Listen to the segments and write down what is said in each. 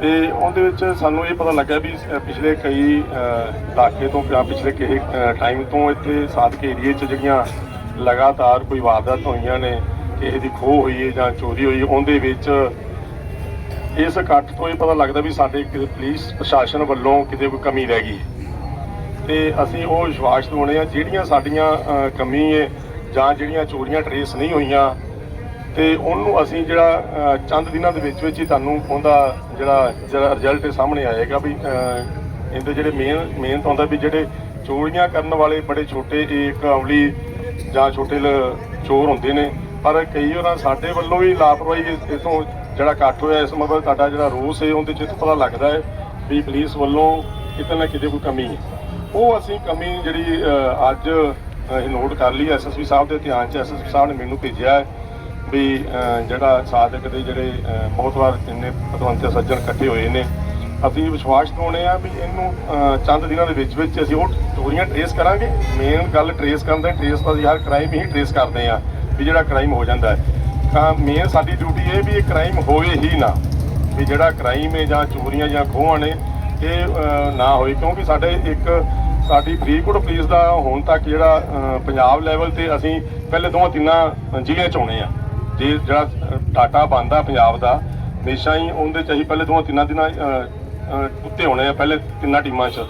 ਤੇ ਉਹਦੇ ਵਿੱਚ ਸਾਨੂੰ ਇਹ ਪਤਾ ਲੱਗਾ ਵੀ ਪਿਛਲੇ ਕਈ ਇਲਾਕੇ ਤੋਂ ਜਾਂ ਪਿਛਲੇ ਕਿਸੇ ਟਾਈਮ ਤੋਂ ਇੱਥੇ ਸਾਦਕ ਏਰੀਏ 'ਚ ਜਿਹੜੀਆਂ ਲਗਾਤਾਰ ਕੋਈ ਵਾਰਦਾਤ ਹੋਈਆਂ ਨੇ, ਕਿਸੇ ਦੀ ਖੋਹ ਹੋਈ ਹੈ ਜਾਂ ਚੋਰੀ ਹੋਈ ਉਹਦੇ ਵਿੱਚ ਇਸ ਇਕੱਠ ਤੋਂ ਇਹ ਪਤਾ ਲੱਗਦਾ ਵੀ ਸਾਡੇ ਪੁਲਿਸ ਪ੍ਰਸ਼ਾਸਨ ਵੱਲੋਂ ਕਿਤੇ ਕੋਈ ਕਮੀ ਰਹਿ ਗਈ ਹੈ ਤੇ ਅਸੀਂ ਉਹ ਵਿਸ਼ਵਾਸ ਦਿਵਾਉਣੇ ਆ, ਜਿਹੜੀਆਂ ਸਾਡੀਆਂ ਕਮੀ ਹੈ ਜਾਂ ਜਿਹੜੀਆਂ ਚੋਰੀਆਂ ਟਰੇਸ ਨਹੀਂ ਹੋਈਆਂ ਤੇ ਉਹਨੂੰ ਅਸੀਂ ਜਿਹੜਾ ਚੰਦ ਦਿਨਾਂ ਦੇ ਵਿੱਚ ਵਿੱਚ ਹੀ ਤੁਹਾਨੂੰ ਉਹਦਾ ਜਿਹੜਾ ਜਿਹੜਾ ਰਿਜ਼ਲਟ ਸਾਹਮਣੇ ਆਏਗਾ ਵੀ ਇਹਦੇ ਜਿਹੜੇ ਮੇਨ ਮੇਨ ਤਾਂ ਹੁੰਦਾ ਵੀ ਜਿਹੜੇ ਚੋਰੀਆਂ ਕਰਨ ਵਾਲੇ ਬੜੇ ਛੋਟੇ ਇੱਕ ਅਮਲੀ ਜਾਂ ਛੋਟੇ ਲ- ਚੋਰ ਹੁੰਦੇ ਨੇ। ਪਰ ਕਈ ਵਾਰ ਸਾਡੇ ਵੱਲੋਂ ਵੀ ਲਾਪਰਵਾਹੀ ਇਸ- ਇਥੋਂ ਜਿਹੜਾ ਇਕੱਠ ਹੋਇਆ, ਇਸ ਮਤਲਬ ਤੁਹਾਡਾ ਜਿਹੜਾ ਰੋਸ ਹੈ, ਉਹਦੇ ਚ ਪਤਾ ਲੱਗਦਾ ਹੈ ਵੀ ਪੁਲਿਸ ਵੱਲੋਂ ਕਿਤੇ ਨਾ ਕਿਤੇ ਕੋਈ ਕਮੀ ਹੈ। ਉਹ ਅਸੀਂ ਕਮੀ ਜਿਹੜੀ ਅੱਜ ਅਸੀਂ ਨੋਟ ਕਰ ਲਈ ਐਸਐਸਪੀ ਸਾਹਿਬ ਦੇ ਧਿਆਨ ਚ ਐਸਐਸਪੀ ਸਾਹਿਬ ਨੇ ਮੈਨੂੰ ਭੇਜਿਆ ਹੈ। ਵੀ ਜਿਹੜਾ ਸਾਧਕ ਦੇ ਜਿਹੜੇ ਬਹੁਤ ਵਾਰ ਜਿੰਨੇ ਪਤਵੰਤੇ ਸੱਜਣ ਇਕੱਠੇ ਹੋਏ ਨੇ, ਅਸੀਂ ਵਿਸ਼ਵਾਸ ਦਿਵਾਉਂਦੇ ਆ ਵੀ ਇਹਨੂੰ ਚੰਦ ਦਿਨਾਂ ਦੇ ਵਿੱਚ ਵਿੱਚ ਅਸੀਂ ਉਹ ਚੋਰੀਆਂ ਟ੍ਰੇਸ ਕਰਾਂਗੇ। ਮੇਨ ਗੱਲ ਟ੍ਰੇਸ ਕਰਨ ਦਾ ਟ੍ਰੇਸ ਤਾਂ ਅਸੀਂ ਹਰ ਕ੍ਰਾਈਮ ਹੀ ਟ੍ਰੇਸ ਕਰਦੇ ਆ, ਵੀ ਜਿਹੜਾ ਕ੍ਰਾਈਮ ਹੋ ਜਾਂਦਾ ਹੈ। ਤਾਂ ਮੇਨ ਸਾਡੀ ਡਿਊਟੀ ਇਹ ਵੀ ਇਹ ਕ੍ਰਾਈਮ ਹੋਵੇ ਹੀ ਨਾ, ਵੀ ਜਿਹੜਾ ਕ੍ਰਾਈਮ ਹੈ ਜਾਂ ਚੋਰੀਆਂ ਜਾਂ ਖੋਹਾਂ ਨੇ, ਇਹ ਨਾ ਹੋਏ ਕਿਉਂਕਿ ਸਾਡੇ ਇੱਕ, ਸਾਡੀ ਫਰੀਦਕੋਟ ਪੁਲਿਸ ਦਾ ਹੁਣ ਤੱਕ ਜਿਹੜਾ ਪੰਜਾਬ ਲੈਵਲ ਤੇ ਅਸੀਂ ਪਹਿਲੇ ਦੋਵਾਂ ਤਿੰਨਾਂ ਜ਼ਿਲ੍ਹਿਆਂ ਚ ਆਉਣੇ ਆ। ਜੇ ਜਿਹੜਾ ਡਾਟਾ ਬਣਦਾ ਪੰਜਾਬ ਦਾ, ਹਮੇਸ਼ਾ ਹੀ ਉਹਦੇ ਚ ਅਸੀਂ ਪਹਿਲੇ ਦੋਵਾਂ ਤਿੰਨਾਂ ਦਿਨਾਂ ਉੱਤੇ ਹੋਣੇ ਆ, ਪਹਿਲੇ ਤਿੰਨਾਂ ਟੀਮਾਂ 'ਚ।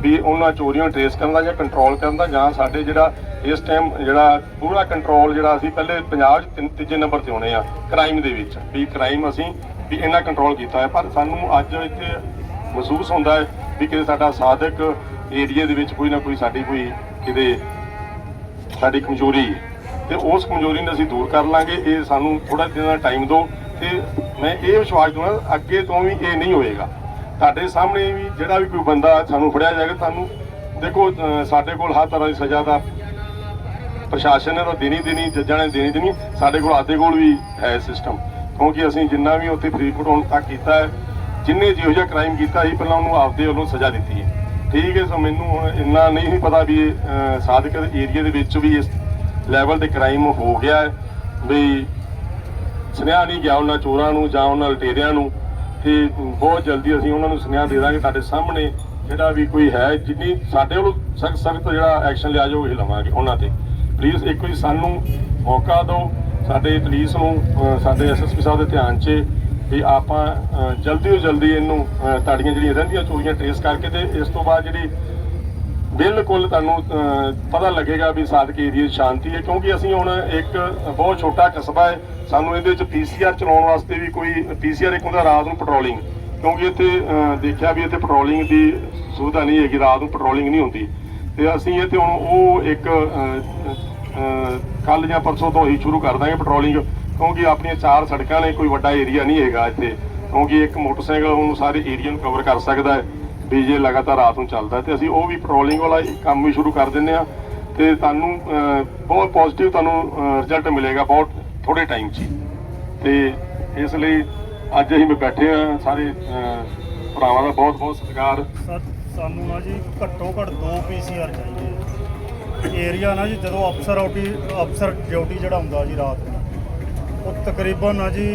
ਵੀ ਉਹਨਾਂ ਚੋਰੀਆਂ ਟ੍ਰੇਸ ਕਰਨ ਦਾ ਜਾਂ ਕੰਟਰੋਲ ਕਰਨ ਦਾ ਜਾਂ ਸਾਡੇ ਜਿਹੜਾ ਇਸ ਟਾਈਮ ਜਿਹੜਾ ਪੂਰਾ ਕੰਟਰੋਲ ਜਿਹੜਾ ਅਸੀਂ ਪਹਿਲੇ ਪੰਜਾਬ 'ਚ ਤਿੰਨ- ਤੀਜੇ ਨੰਬਰ ਤੇ ਹੋਣੇ ਆ ਕ੍ਰਾਈਮ ਦੇ ਵਿੱਚ। ਵੀ ਕ੍ਰਾਈਮ ਅਸੀਂ, ਵੀ ਇੰਨਾ ਕੰਟਰੋਲ ਕੀਤਾ ਹੈ ਪਰ ਸਾਨੂੰ ਅੱਜ ਇੱਥੇ ਮਹਿਸੂਸ ਹੁੰਦਾ ਹੈ ਵੀ ਕਿ ਸਾਡਾ ਸਾਧਕ ਏਰੀਆ ਦੇ ਵਿੱਚ ਕੋਈ ਨਾ ਕੋਈ ਸਾਡੀ ਕੋਈ ਕਿਤੇ ਸਾਡੀ ਕਮਜ਼ੋਰੀ ਤੇ ਉਸ ਕਮਜ਼ੋਰੀ ਨੂੰ ਅਸੀਂ ਦੂਰ ਕਰ ਲਾਂਗੇ। ਇਹ ਸਾਨੂੰ ਥੋੜਾ ਦਿਨ ਦਾ ਟਾਈਮ ਦਿਓ ਤੇ ਮੈਂ ਇਹ ਵਿਸ਼ਵਾਸ ਦੂੰਗਾ ਅੱਗੇ ਤੋਂ ਵੀ ਇਹ ਨਹੀਂ ਹੋਏਗਾ। ਤੁਹਾਡੇ ਸਾਹਮਣੇ ਵੀ ਜਿਹੜਾ ਵੀ ਕੋਈ ਬੰਦਾ ਸਾਨੂੰ ਫੜਿਆ ਜਾਏਗਾ ਤੁਹਾਨੂੰ ਦੇਖੋ ਸਾਡੇ ਕੋਲ ਹਰ ਤਰ੍ਹਾਂ ਦੀ ਸਜ਼ਾ ਦਾ ਪ੍ਰਸ਼ਾਸਨ ਨੇ ਤਾਂ ਦੇਣੀ ਦੇਣੀ, ਜੱਜਾਂ ਨੇ ਦੇਣੀ ਦੇਣੀ, ਸਾਡੇ ਕੋਲ ਆਦੇ ਕੋਲ ਵੀ ਹੈ ਸਿਸਟਮ ਕਿਉਂਕਿ ਅਸੀਂ ਜਿੰਨਾ ਵੀ ਉੱਥੇ ਫਰੀਦਕੋਟ ਹੁਣ ਤੱਕ ਕੀਤਾ ਹੈ, ਜਿੰਨੇ ਜਿਹੋ ਜਿਹਾ ਕ੍ਰਾਈਮ ਕੀਤਾ ਸੀ, ਪਹਿਲਾਂ ਉਹਨੂੰ ਆਪਦੇ ਵੱਲੋਂ ਸਜ਼ਾ ਦਿੱਤੀ ਹੈ। ਠੀਕ ਹੈ, ਸੋ ਮੈਨੂੰ ਹੁਣ ਇੰਨਾ ਨਹੀਂ ਸੀ ਪਤਾ ਵੀ ਸਾਦਕ ਏਰੀਆ ਦੇ ਵਿੱਚ ਵੀ ਇਸ ਲੈਵਲ ਤੇ ਕ੍ਰਾਈਮ ਹੋ ਗਿਆ ਹੈ, ਵੀ ਸੁਨੇਹਾ ਨਹੀਂ ਗਿਆ ਉਹਨਾਂ ਚੋਰਾਂ ਨੂੰ ਜਾਂ ਉਹਨਾਂ ਲਟੇਰਿਆਂ ਨੂੰ, ਤੇ ਬਹੁਤ ਜਲਦੀ ਅਸੀਂ ਉਹਨਾਂ ਨੂੰ ਸੁਨੇਹਾ ਦੇ ਦਾਂਗੇ ਤੁਹਾਡੇ ਸਾਹਮਣੇ, ਜਿਹੜਾ ਵੀ ਕੋਈ ਹੈ, ਜਿੰਨੀ ਸਾਡੇ ਵੱਲੋਂ ਸਖਤ ਸਖਤ ਜਿਹੜਾ ਐਕਸ਼ਨ ਲਿਆ ਜਾਊ ਇਹ ਲਵਾਂਗੇ ਉਹਨਾਂ ਤੇ। ਪਲੀਜ਼ ਇੱਕ ਵਾਰੀ ਸਾਨੂੰ ਮੌਕਾ ਦਿਓ, ਸਾਡੇ ਪੁਲਿਸ ਨੂੰ, ਅਹ, ਸਾਡੇ ਐਸਐਸਪੀ ਸਾਹਿਬ ਦੇ ਧਿਆਨ 'ਚ, ਵੀ ਆਪਾਂ ਜਲਦੀ ਤੋਂ ਜਲਦੀ ਇਹਨੂੰ ਤੁਹਾਡੀਆਂ ਜਿਹੜੀਆਂ ਰਹਿੰਦੀਆਂ ਚੋਰੀਆਂ ਟ੍ਰੇਸ ਕਰਕੇ ਤੇ ਇਸ ਤੋਂ ਬਾਅਦ ਜਿਹੜੀ ਬਿਲਕੁਲ ਤੁਹਾਨੂੰ ਪਤਾ ਲੱਗੇਗਾ ਵੀ ਸਾਦਕ ਏਰੀਆ ਸ਼ਾਂਤੀ ਹੈ, ਕਿਉਂਕਿ ਅਸੀਂ ਹੁਣ ਇੱਕ ਬਹੁਤ ਛੋਟਾ ਕਸਬਾ ਹੈ। ਸਾਨੂੰ ਇਹਦੇ ਵਿੱਚ ਪੀਸੀਆਰ ਚਲਾਉਣ ਵਾਸਤੇ ਵੀ ਕੋਈ ਪੀਸੀਆਰ ਇੱਕ ਹੁੰਦਾ ਰਾਤ ਨੂੰ ਪੈਟਰੋਲਿੰਗ ਕਿਉਂਕਿ ਇੱਥੇ ਦੇਖਿਆ ਵੀ ਇੱਥੇ ਪੈਟਰੋਲਿੰਗ ਦੀ ਸੁਵਿਧਾ ਨਹੀਂ ਹੈਗੀ, ਰਾਤ ਨੂੰ ਪੈਟਰੋਲਿੰਗ ਨਹੀਂ ਹੁੰਦੀ। ਤੇ ਅਸੀਂ ਇਹ ਇੱਥੇ ਹੁਣ ਉਹ ਇੱਕ ਕੱਲ ਜਾਂ ਪਰਸੋਂ ਤੋਂ ਹੀ ਸ਼ੁਰੂ ਕਰ ਦਾਂਗੇ ਪੈਟਰੋਲਿੰਗ ਕਿਉਂਕਿ ਆਪਣੀਆਂ ਚਾਰ ਸੜਕਾਂ ਨੇ, ਕੋਈ ਵੱਡਾ ਏਰੀਆ ਨਹੀਂ ਹੈਗਾ ਇੱਥੇ। ਕਿਉਂਕਿ ਇੱਕ ਮੋਟਰਸਾਈਕਲ ਉਹਨੂੰ ਸਾਰੇ ਏਰੀਆ ਨੂੰ ਕਵਰ ਕਰ ਸਕਦਾ ਹੈ। ਵੀ ਜੇ ਲਗਾਤਾਰ ਰਾਤ ਨੂੰ ਚੱਲਦਾ ਤੇ ਅਸੀਂ ਉਹ ਵੀ ਪੈਟਰੋਲਿੰਗ ਵਾਲਾ ਕੰਮ ਵੀ ਸ਼ੁਰੂ ਕਰ ਦਿੰਦੇ ਆ ਤੇ ਤੁਹਾਨੂੰ ਬਹੁਤ ਪੋਜ਼ਿਟਿਵ ਤੁਹਾਨੂੰ ਰਿਜ਼ਲਟ ਮਿਲੇਗਾ ਬਹੁਤ ਥੋੜੇ ਟਾਈਮ 'ਚ ਹੀ। ਤੇ ਇਸ ਲਈ ਅੱਜ ਅਸੀਂ ਮੈਂ ਬੈਠੇ ਆ ਸਾਰੇ ਭਰਾਵਾਂ ਦਾ ਬਹੁਤ ਬਹੁਤ ਸਤਿਕਾਰ ਸਰ, ਸਾਨੂੰ ਨਾ ਜੀ ਘੱਟੋ ਘੱਟ ਦੋ ਪੀਸੀਆਰ ਚਾਹੀਦੇ ਏਰੀਆ ਨਾ ਜੀ ਜਦੋਂ ਅਫਸਰ ਆਊਟੀ, ਅਫਸਰ ਡਿਊਟੀ ਜਿਹੜਾ ਹੁੰਦਾ ਜੀ ਰਾਤ ਨੂੰ, ਉਹ ਤਕਰੀਬਨ ਨਾ ਜੀ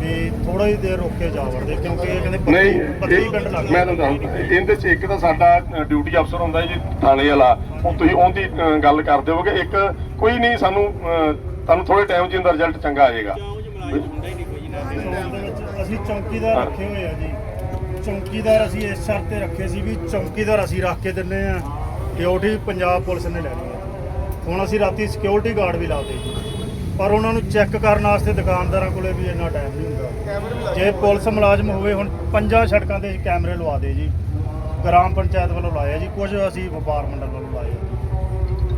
ਵੀ ਥੋੜਾ ਹੀ ਦੇਰ ਰੁਕ ਕੇ ਜਾ ਵੜਦੇ ਕਿਉਂਕਿ ਇਹ ਕਹਿੰਦੇ ਨਹੀਂ 32 ਇਹ- ਮਿੰਟ ਲੱਗ ਮੈਂ ਤੁਹਾਨੂੰ ਦੱਸਦਾ ਇਹਦੇ ਚ ਇੱਕ ਤਾਂ ਸਾਡਾ ਡਿਊਟੀ ਅਫਸਰ ਹੁੰਦਾ ਜੀ ਥਾਣੇ ਵਾਲਾ। ਉਹ ਤੁਸੀਂ ਉਹਦੀ ਅ, ਗੱਲ ਕਰ ਦਿਓਗੇ ਇੱਕ ਕੋਈ ਨਹੀਂ ਸਾਨੂੰ ਅ, ਤੁਹਾਨੂੰ ਥੋੜੇ ਟਾਈਮ 'ਚ ਇਹਦਾ ਰਿਜ਼ਲਟ ਚੰਗਾ ਆ ਜਾਏਗਾ। ਉਹਦੇ ਵਿੱਚ ਅਸੀਂ ਚੌਕੀਦਾਰ ਰੱਖੇ ਹੋਏ ਆ ਜੀ। ਚੌਕੀਦਾਰ ਅਸੀਂ ਇਸ ਸ਼ਰਤ ਤੇ ਰੱਖੇ ਸੀ ਵੀ ਚੌਕੀਦਾਰ ਅਸੀਂ ਰੱਖ ਕੇ ਦਿੰਨੇ ਆ। ਡਿਊਟੀ ਪੰਜਾਬ ਪੁਲਿਸ ਨੇ ਲੈਣੀ ਹੈ ਹੁਣ ਅਸੀਂ ਰਾਤੀ ਸਿਕਿਉਰਿਟੀ ਗਾਰਡ ਵੀ ਲਾਤੇ ਜੀ ਪਰ ਉਹਨਾਂ ਨੂੰ ਚੈੱਕ ਕਰਨ ਵਾਸਤੇ ਦੁਕਾਨਦਾਰਾਂ ਕੋਲੇ ਵੀ ਇੰਨਾ ਟਾਈਮ ਨਹੀਂ ਹੁੰਦਾ। ਜੇ ਪੁਲਿਸ ਮੁਲਾਜ਼ਮ ਹੋਵੇ, ਹੁਣ ਪੰਜਾਂ ਸੜਕਾਂ ਤੇ ਕੈਮਰੇ ਲਵਾ ਦੇ ਜੀ। ਗ੍ਰਾਮ ਪੰਚਾਇਤ ਵੱਲੋਂ ਲਾਏ ਜੀ ਕੁਝ ਅਸੀਂ ਵਪਾਰ ਮੰਡਲ ਵੱਲੋਂ ਲਾਏ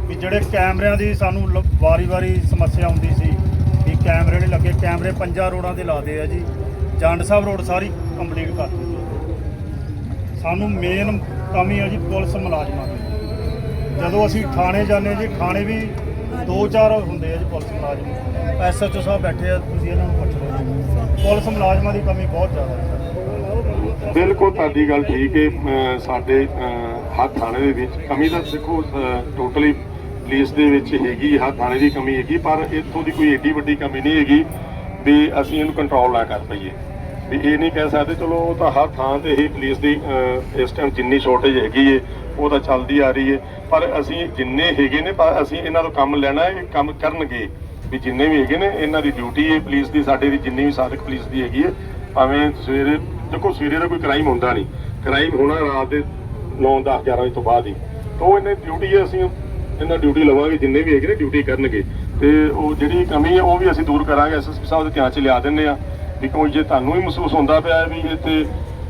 ਵੀ ਜਿਹੜੇ ਕੈਮਰਿਆਂ ਦੀ ਸਾਨੂੰ ਲ- ਵਾਰੀ-ਵਾਰੀ ਸਮੱਸਿਆ ਆਉਂਦੀ ਸੀ ਵੀ ਕੈਮਰੇ ਨਹੀਂ ਲੱਗੇ, ਕੈਮਰੇ ਪੰਜਾਂ ਰੋਡਾਂ ਤੇ ਲਾਦੇ ਆ ਜੀ। ਜੰਡ ਸਾਹਿਬ ਰੋਡ ਸਾਰੀ ਕੰਪਲੀਟ ਕਰ ਦਿੱਤੀ ਸਾਨੂੰ ਮੇਨ ਕਮੀ ਹੈ ਜੀ ਪੁਲਿਸ ਮੁਲਾਜ਼ਮਾਂ ਦੀ। ਜਦੋਂ ਅਸੀਂ ਥਾਣੇ ਜਾਂਦੇ ਜੀ, ਥਾਣੇ ਵੀ ਦੋ ਚਾਰ ਹੁੰਦੇ ਆ ਜੀ ਪੁਲਿਸ ਮੁਲਾਜ਼ਮ। ਐਸਐਚਓ ਸਾਹਿਬ ਬੈਠੇ ਆ ਤੁਸੀਂ ਇਹਨਾਂ ਨੂੰ ਪੁੱਛ ਲਓ ਜੀ। ਪੁਲਿਸ ਮੁਲਾਜ਼ਮਾਂ ਦੀ ਕਮੀ ਬਹੁਤ ਜ਼ਿਆਦਾ ਹੈ ਬਿਲਕੁਲ ਤੁਹਾਡੀ ਗੱਲ ਠੀਕ ਹੈ ਸਾਡੇ ਅ, ਹਰ ਥਾਣੇ ਦੇ ਵਿੱਚ ਕਮੀ ਤਾਂ ਦੇਖੋ ਟੋਟਲੀ ਪੁਲਿਸ ਦੇ ਵਿੱਚ ਹੈਗੀ ਹਰ ਥਾਣੇ ਦੀ ਕਮੀ ਹੈਗੀ ਪਰ ਇੱਥੋਂ ਦੀ ਕੋਈ ਏਡੀ ਵੱਡੀ ਕਮੀ ਨਹੀਂ ਹੈਗੀ ਵੀ ਅਸੀਂ ਇਹਨੂੰ ਕੰਟਰੋਲ ਨਾ ਕਰ ਪਾਈਏ। ਵੀ ਇਹ ਨਹੀਂ ਕਹਿ ਸਕਦੇ, ਚਲੋ ਉਹ ਤਾਂ ਹਰ ਥਾਂ ਤੇ ਹੀ ਪੁਲਿਸ ਦੀ ਇਸ ਟਾਈਮ ਜਿੰਨੀ ਸ਼ੋਰਟੇਜ ਹੈਗੀ ਏ, ਉਹ ਤਾਂ ਚੱਲਦੀ ਆ ਰਹੀ ਏ। ਪਰ ਅਸੀਂ ਜਿੰਨੇ ਹੈਗੇ ਨੇ, ਪਰ ਅਸੀਂ ਇਹਨਾਂ ਤੋਂ ਕੰਮ ਲੈਣਾ ਹੈ ਇਹ ਕੰਮ ਕਰਨਗੇ। ਵੀ ਜਿੰਨੇ ਵੀ ਹੈਗੇ ਨੇ, ਇਹਨਾਂ ਦੀ ਡਿਊਟੀ ਹੈ ਪੁਲਿਸ ਦੀ, ਸਾਡੇ ਦੀ ਜਿੰਨੀ ਵੀ ਸਾਧਕ ਪੁਲਿਸ ਦੀ ਹੈਗੀ ਹੈ ਭਾਵੇਂ ਸਵੇਰੇ, ਦੇਖੋ ਸਵੇਰੇ ਦਾ ਕੋਈ ਕ੍ਰਾਈਮ ਹੁੰਦਾ ਨਹੀਂ। ਕ੍ਰਾਈਮ ਹੋਣਾ ਰਾਤ ਦੇ 9 10 11 ਵਜੇ ਤੋਂ ਬਾਅਦ ਹੀ। ਤਾਂ ਉਹ ਇਹਨਾਂ ਦੀ ਡਿਊਟੀ ਹੈ ਅਸੀਂ ਇਹਨਾਂ ਡਿਊਟੀ ਲਵਾਂਗੇ, ਜਿੰਨੇ ਵੀ ਹੈਗੇ ਨੇ ਡਿਊਟੀ ਕਰਨਗੇ। ਤੇ ਉਹ ਜਿਹੜੀ ਕਮੀ ਹੈ ਉਹ ਵੀ ਅਸੀਂ ਦੂਰ ਕਰਾਂਗੇ ਐਸਐਸਪੀ ਸਾਹਿਬ ਦੇ ਧਿਆਨ 'ਚ ਲਿਆ ਦਿੰਦੇ ਆ। ਵੀ ਕੋਈ ਜੇ ਤੁਹਾਨੂੰ ਵੀ ਮਹਿਸੂਸ ਹੁੰਦਾ ਪਿਆ ਵੀ ਇਹ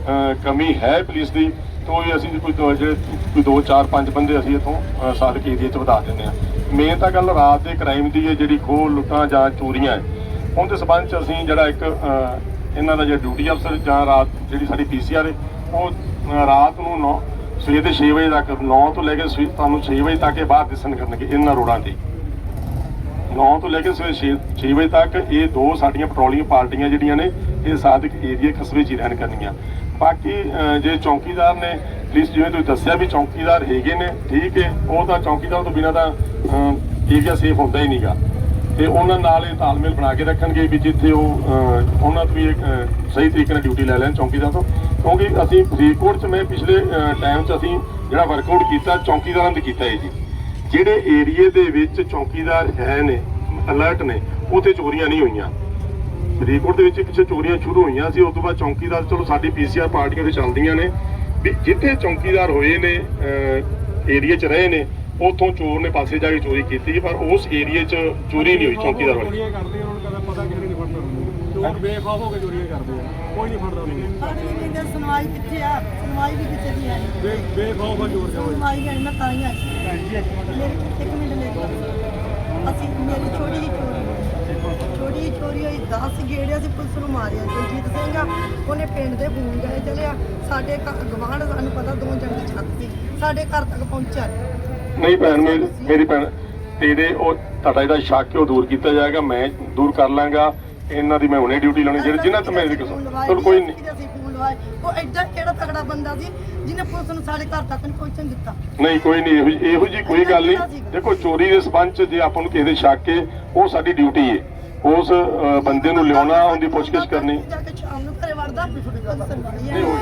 ਅਹ, ਕਮੀ ਹੈ ਪੁਲਿਸ ਦੀ ਤਾਂ ਉਹ ਵੀ ਅਸੀਂ ਕੋਈ ਦੋ ਜਿਹੜੇ ਕੋਈ ਦੋ ਚਾਰ ਪੰਜ ਬੰਦੇ ਅਸੀਂ ਇਥੋਂ ਸਾਧਕ ਏਰੀਏ 'ਚ ਵਧਾ ਦਿੰਦੇ ਆ ਮੇਨ ਤਾਂ ਗੱਲ ਰਾਤ ਦੇ ਕ੍ਰਾਈਮ ਦੀ ਹੈ ਜਿਹੜੀ ਖੋਹ ਲੁੱਟਾਂ ਜਾਂ ਚੋਰੀਆਂ ਹੈ। ਉਹਦੇ ਸਬੰਧ 'ਚ ਅਸੀਂ ਜਿਹੜਾ ਇੱਕ ਇਹਨਾਂ ਦਾ ਜਿਹੜਾ ਡਿਊਟੀ ਅਫਸਰ ਜਾਂ ਰਾਤ ਜਿਹੜੀ ਸਾਡੀ ਪੀਸੀਆਰ ਹੈ ਉਹ ਰਾਤ ਨੂੰ 9 ਸਵੇਰ ਦੇ 6 ਵਜੇ ਤੱਕ 9 ਤੋਂ ਲੈ ਕੇ ਸਵੇ- ਤੁਹਾਨੂੰ 6 ਵਜੇ ਤੱਕ ਇਹ ਬਾਹਰ ਦਿਸਣ ਕਰਨਗੇ ਇਹਨਾਂ ਰੋਡਾਂ ਤੇ। 9 ਤੋਂ ਲੈ ਕੇ ਸਵੇਰੇ 6 ਵਜੇ ਤੱਕ ਇਹ ਦੋ ਸਾਡੀਆਂ ਪੈਟਰੋਲਿੰਗ ਪਾਰਟੀਆਂ ਜਿਹੜੀਆਂ ਨੇ ਇਹ ਸਾਦਕ ਏਰੀਆ ਕਸਬੇ 'ਚ ਹੀ ਰਹਿਣ ਕਰਨੀਆਂ। ਬਾਕੀ ਜੇ ਚੌਕੀਦਾਰ ਨੇ ਪੁਲਿਸ ਜਿਵੇਂ ਤੁਸੀਂ ਦੱਸਿਆ ਵੀ ਚੌਕੀਦਾਰ ਹੈਗੇ ਨੇ ਠੀਕ ਹੈ ਉਹ ਤਾਂ ਚੌਕੀਦਾਰ ਤੋਂ ਬਿਨਾਂ ਤਾਂ ਏਰੀਆ ਸੇਫ ਹੁੰਦਾ ਹੀ ਨਹੀਂਗਾ। ਤੇ ਉਹਨਾਂ ਨਾਲ ਇਹ ਤਾਲਮੇਲ ਬਣਾ ਕੇ ਰੱਖਣਗੇ ਵੀ ਜਿੱਥੇ ਉਹ ਉਹਨਾਂ ਤੋਂ ਵੀ ਇੱਕ, ਸਹੀ ਤਰੀਕੇ ਨਾਲ ਡਿਊਟੀ ਲੈ ਲੈਣ ਚੌਕੀਦਾਰ ਤੋਂ। ਕਿਉਂਕਿ ਅਸੀਂ ਫਰੀਦਕੋਟ 'ਚ ਮੈਂ ਪਿਛਲੇ ਟਾਈਮ 'ਚ ਅਸੀਂ ਜਿਹੜਾ ਵਰਕਆਊਟ ਕੀਤਾ ਚੌਕੀਦਾਰਾਂ ਤੇ ਕੀਤਾ ਹੈ ਜੀ। ਜਿਹੜੇ ਏਰੀਏ ਦੇ ਵਿੱਚ ਚੌਕੀਦਾਰ ਹੈ ਨੇ ਅਲਰਟ ਨੇ ਉੱਥੇ ਚੋਰੀਆਂ ਨਹੀਂ ਹੋਈਆਂ। ਫਰੀਦਕੋਟ ਦੇ ਵਿੱਚ ਪਿੱਛੇ ਚੋਰੀਆਂ ਸ਼ੁਰੂ ਹੋਈਆਂ ਸੀ ਉਸ ਤੋਂ ਬਾਅਦ ਚੌਕੀਦਾਰ ਚਲੋ ਸਾਡੀ ਪੀਸੀਆਰ ਪਾਰਟੀਆਂ ਤੇ ਚੱਲਦੀਆਂ ਨੇ ਵੀ ਜਿੱਥੇ ਚੌਕੀਦਾਰ ਹੋਏ ਨੇ ਏਰੀਆ 'ਚ ਰਹੇ ਨੇ ਉੱਥੋਂ ਚੋਰ ਨੇ ਪਾਸੇ ਜਾ ਕੇ ਚੋਰੀ ਕੀਤੀ ਪਰ ਉਸ ਏਰੀਆ 'ਚ ਚੋਰੀ ਨਹੀਂ ਹੋਈ ਚੌਕੀਦਾਰ ਵਾਲੀ। ਚੋਰੀਆਂ ਕਰਦੇ ਆ, ਉਹਨਾਂ ਨੂੰ ਕਦੇ ਪਤਾ ਕਿਸੇ ਨੇ ਨਹੀਂ। ਫੜਨਾ ਉਹਨੂੰ। ਚੋਰ ਬੇਖੌਫ ਹੋ ਕੇ ਚੋਰੀਆਂ ਕਰਦੇ ਆ ਕੋਈ ਨਹੀਂ ਫੜਦਾ ਉਹਨੂੰ ਅਸੀਂ ਕਹਿੰਦੇ ਸੁਣਵਾਈ ਕਿੱਥੇ ਆ ਸੁਣਵਾਈ ਵੀ ਕਿਸੇ ਦੀ ਹੈ? ਬੇਖੌਫ ਆ ਚੋਰ ਜਾਵੇ ਸੁਣਵਾਈ ਹੈ ਮੈਂ ਤਾਂ ਹੀ ਇੱਕ ਮਿੰਟ ਲੈ ਅਸੀਂ ਮੇਰੀ ਛੋਟੀ ਜਿਹੀ ਚੋਰੀ ਹੋਈ ਛੋਟੀ ਜਿਹੀ ਚੋਰੀ ਹੋਈ 10 ਗੇੜਿਆ ਸੀ ਪੁਲਿਸ ਨੂੰ ਮਾਰਿਆ ਜਗਜੀਤ ਸਿੰਘ ਆ ਉਹਨੇ ਪਿੰਡ ਦੇ ਫੋਨ ਗਏ ਚਲਿਆ ਸਾਡੇ ਗਵਾਂਢ ਸਾਨੂੰ ਪਤਾ ਦੋ ਜਣ ਦੀ ਛੱਤ ਸੀ ਸਾਡੇ ਘਰ ਤੱਕ ਪਹੁੰਚਿਆ ਨੀ। ਨਹੀਂ ਭੈਣ, ਮੇਰੀ ਮੇਰੀ ਭੈਣ, ਤੇਰੇ ਉਹ ਤੁਹਾਡਾ ਜਿਹੜਾ ਸ਼ੱਕ ਹੈ, ਉਹ ਦੂਰ ਕੀਤਾ ਜਾਏਗਾ, ਮੈਂ ਦੂਰ ਕਰ ਲਾਂਗਾ, ਇਹਨਾਂ ਦੀ ਮੈਂ ਹੁਣੇ ਡਿਊਟੀ ਲਾਉਣੀ, ਜਿਹੜੀ ਜਿਨ੍ਹਾਂ ਤੇ ਮੈਂ ਕਸਮ ਕੋਈ ਨਹੀਂ ਲਵਾਏ ਉਹ ਐਡਾ ਕਿਹੜਾ ਤਗੜਾ ਬੰਦਾ ਸੀ ਜਿਹਨੇ ਪੁਲਿਸ ਨੂੰ ਸਾਡੇ ਘਰ ਤੱਕ ਨਹੀਂ ਪਹੁੰਚਣ ਦਿੱਤਾ। ਨਹੀਂ ਕੋਈ ਨਹੀਂ ਇਹੋ ਜਿਹੀ- ਇਹੋ ਜੀ ਕੋਈ ਗੱਲ ਨਹੀਂ। ਦੇਖੋ ਚੋਰੀ ਦੇ ਸਬੰਧ ਚ ਜੇ ਆਪਾਂ ਨੂੰ ਕਿਸੇ ਦੇ ਸ਼ੱਕ ਹੈ ਉਹ ਸਾਡੀ ਡਿਊਟੀ ਹੈ। ਉਸ ਅਹ, ਬੰਦੇ ਨੂੰ ਲਿਆਉਣਾ ਉਹਦੀ ਪੁੱਛਗਿੱਛ ਕਰਨੀ। ਜਾ ਕੇ ਸ਼ਾਮ ਨੂੰ ਘਰੇ ਵੜਦਾ ਨਹੀਂ ਹੋਈ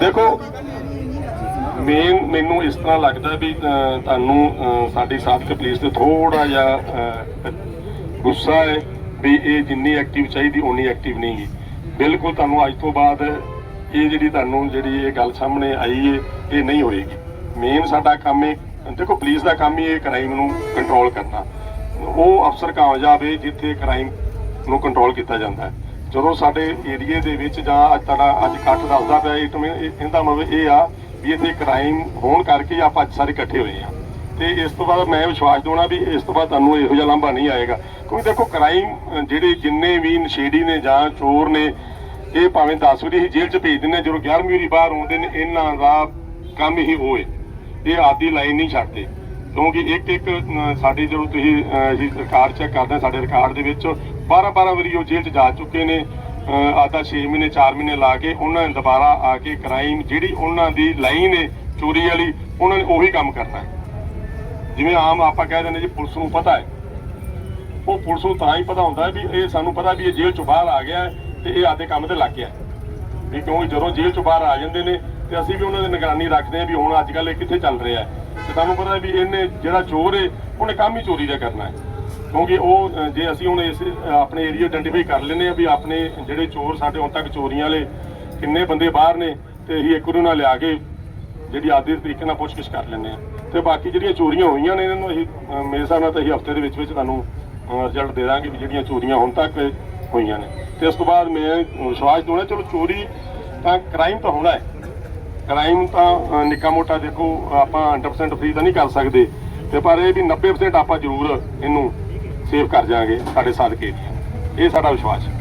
ਦੇਖੋ ਮੇਨ ਮੈਨੂੰ ਇਸ ਤਰ੍ਹਾਂ ਲੱਗਦਾ ਵੀ ਅਹ, ਤੁਹਾਨੂੰ ਅਹ, ਸਾਡੀ ਸਾਬਕਾ ਪੁਲਿਸ ਤੇ ਥੋੜਾ ਜਿਹਾ ਅਹ, ਗੁੱਸਾ ਹੈ। ਵੀ ਇਹ ਜਿੰਨੀ ਐਕਟਿਵ ਚਾਹੀਦੀ, ਓਨੀ ਐਕਟਿਵ ਨਹੀਂ ਗੀ। ਬਿਲਕੁਲ ਤੁਹਾਨੂੰ ਅੱਜ ਤੋਂ ਬਾਅਦ ਇਹ ਜਿਹੜੀ ਤੁਹਾਨੂੰ ਜਿਹੜੀ ਇਹ ਗੱਲ ਸਾਹਮਣੇ ਆਈ ਹੈ ਇਹ ਨਹੀਂ ਹੋਏਗੀ। ਮੇਨ ਸਾਡਾ ਕੰਮ ਹੈ ਦੇਖੋ ਪੁਲਿਸ ਦਾ ਕੰਮ ਹੀ ਇਹ ਕ੍ਰਾਈਮ ਨੂੰ ਕੰਟਰੋਲ ਕਰਨਾ। ਉਹ ਅਫਸਰ ਕਾਮਯਾਬ ਹੈ ਜਿੱਥੇ ਕ੍ਰਾਈਮ ਨੂੰ ਕੰਟਰੋਲ ਕੀਤਾ ਜਾਂਦਾ ਹੈ। ਜਦੋਂ ਸਾਡੇ ਏਰੀਏ ਦੇ ਵਿੱਚ ਜਾਂ ਅੱਜ ਤੁਹਾਡਾ ਅੱਜ ਇਕੱਠ ਦੱਸਦਾ ਪਿਆ ਇਹ ਤੁਮੇ ਇਹਦਾ ਮਤਲਬ ਇਹ ਆ ਵੀ ਇੱਥੇ ਕ੍ਰਾਈਮ ਹੋਣ ਕਰਕੇ ਆਪਾਂ ਅੱਜ ਸਾਰੇ ਇਕੱਠੇ ਹੋਏ ਆ ਤੇ ਇਸ ਤੋਂ ਬਾਅਦ ਮੈਂ ਵਿਸ਼ਵਾਸ ਦਵਾਉਣਾ ਵੀ ਇਸ ਤੋਂ ਬਾਅਦ ਤੁਹਾਨੂੰ ਇਹੋ ਜਿਹਾ ਲਾਂਭਾ ਨਹੀਂ ਆਏਗਾ। ਕਿਉਂਕਿ ਦੇਖੋ ਕ੍ਰਾਈਮ ਜਿਹੜੇ ਜਿੰਨੇ ਵੀ ਨਸ਼ੇੜੀ ਨੇ ਜਾਂ ਚੋਰ ਨੇ ਇਹ ਭਾਵੇਂ 10 ਵਾਰੀ ਹੀ ਜੇਲ੍ਹ 'ਚ ਭੇਜ ਦਿੰਦੇ ਜਦੋਂ 11ਵੀਂ ਵਾਰੀ ਬਾਹਰ ਆਉਂਦੇ ਨੇ ਇਹਨਾਂ ਦਾ ਕੰਮ ਹੀ ਉਹ ਇਹ ਆਦੀ ਲਾਈਨ ਨਹੀਂ ਛੱਡਦੇ। ਕਿਉਂਕਿ ਇੱਕ ਇੱਕ ਸਾਡੇ ਜਦੋਂ ਤੁਸੀਂ ਅਸੀਂ ਰਿਕਾਰਡ ਚੈੱਕ ਕਰਦੇ ਹਾਂ ਸਾਡੇ ਰਿਕਾਰਡ ਦੇ ਵਿੱਚ 12 12 ਵਾਰੀ ਉਹ ਜੇਲ੍ਹ 'ਚ ਜਾ ਚੁੱਕੇ ਨੇ ਅਹ, ਆਦਾ 6 ਮਹੀਨੇ 4 ਮਹੀਨੇ ਲਾ ਕੇ ਉਹਨਾਂ ਨੇ ਦੁਬਾਰਾ ਆ ਕੇ ਕ੍ਰਾਈਮ ਜਿਹੜੀ ਉਹਨਾਂ ਦੀ ਲਾਈਨ ਹੈ ਚੋਰੀ ਵਾਲੀ ਉਹਨਾਂ ਨੇ ਉਹੀ ਕੰਮ ਕਰਨਾ ਹੈ ਜਿਵੇਂ ਆਮ ਆਪਾਂ ਕਹਿ ਦਿੰਦੇ ਜੀ ਪੁਲਿਸ ਨੂੰ ਪਤਾ ਹੈ, ਉਹ ਪੁਲਿਸ ਨੂੰ ਤਾਂ ਹੀ ਪਤਾ ਹੁੰਦਾ ਵੀ ਇਹ ਸਾਨੂੰ ਪਤਾ ਵੀ ਇਹ ਜੇਲ੍ਹ ਚੋਂ ਬਾਹਰ ਆ ਗਿਆ ਹੈ ਤੇ ਇਹ ਆਦੇ ਕੰਮ ਤੇ ਲੱਗ ਗਿਆ ਵੀ ਕਿਉਂਕਿ ਜਦੋਂ ਜੇਲ੍ਹ ਚੋਂ ਬਾਹਰ ਆ ਜਾਂਦੇ ਨੇ ਤੇ ਅਸੀਂ ਵੀ ਉਹਨਾਂ ਦੀ ਨਿਗਰਾਨੀ ਰੱਖਦੇ ਹਾਂ ਵੀ ਹੁਣ ਅੱਜ ਕੱਲ੍ਹ ਇਹ ਕਿੱਥੇ ਚੱਲ ਰਿਹਾ ਹੈ। ਤੇ ਤੁਹਾਨੂੰ ਪਤਾ ਵੀ ਇਹਨੇ ਜਿਹੜਾ ਚੋਰ ਹੈ, ਉਹਨੇ ਕੰਮ ਹੀ ਚੋਰੀ ਦਾ ਕਰਨਾ ਹੈ। ਕਿਉਂਕਿ ਉਹ ਜੇ ਅਸੀਂ ਹੁਣ ਇਸ ਆਪਣੇ ਏਰੀਆ ਆਇਡੈਂਟੀਫਾਈ ਕਰ ਲੈਂਦੇ ਆ ਵੀ ਆਪਣੇ ਜਿਹੜੇ ਚੋਰ ਸਾਡੇ ਹੁਣ ਤੱਕ ਚੋਰੀਆਂ ਵਾਲੇ ਕਿੰਨੇ ਬੰਦੇ ਬਾਹਰ ਨੇ ਤੇ ਅਸੀਂ ਇੱਕ ਨੂੰ ਨਾਲ ਲਿਆ ਕੇ ਜਿਹੜੀ ਆਦੀ ਤਰੀਕੇ ਨਾਲ ਪੁੱਛਗਿੱਛ ਕਰ ਲੈਂਦੇ ਆ ਤੇ ਬਾਕੀ ਜਿਹੜੀਆਂ ਚੋਰੀਆਂ ਹੋਈਆਂ ਨੇ ਇਹਨਾਂ ਨੂੰ ਅਸੀਂ ਅਹ, ਮੇਰੇ ਹਿਸਾਬ ਨਾਲ ਤਾਂ ਅਸੀਂ ਹਫ਼ਤੇ ਦੇ ਵਿੱਚ ਵਿੱਚ ਤੁਹਾਨੂੰ ਰਿਜ਼ਲਟ ਦੇ ਦਾਂਗੇ ਵੀ ਜਿਹੜੀਆਂ ਚੋਰੀਆਂ ਹੁਣ ਤੱਕ ਹੋਈਆਂ ਨੇ। ਤੇ ਉਸ ਤੋਂ ਬਾਅਦ ਮੈਂ ਵਿਸ਼ਵਾਸ ਦਵਾਉਣਾ ਚਲੋ ਚੋਰੀ ਤਾਂ ਕ੍ਰਾਈਮ ਤਾਂ ਹੋਣਾ ਹੈ। ਕ੍ਰਾਈਮ ਤਾਂ ਅਹ, ਨਿੱਕਾ ਮੋਟਾ ਦੇਖੋ ਆਪਾਂ 100% ਫ੍ਰੀ ਤਾਂ ਨਹੀਂ ਕਰ ਸਕਦੇ। ਤੇ ਪਰ ਇਹ ਵੀ 90% ਆਪਾਂ ਜ਼ਰੂਰ ਇਹਨੂੰ ਸੇਵ ਕਰ ਜਾਾਂਗੇ ਸਾਡੇ ਸਾਧਕੇ ਇਹ ਸਾਡਾ ਵਿਸ਼ਵਾਸ ਹੈ।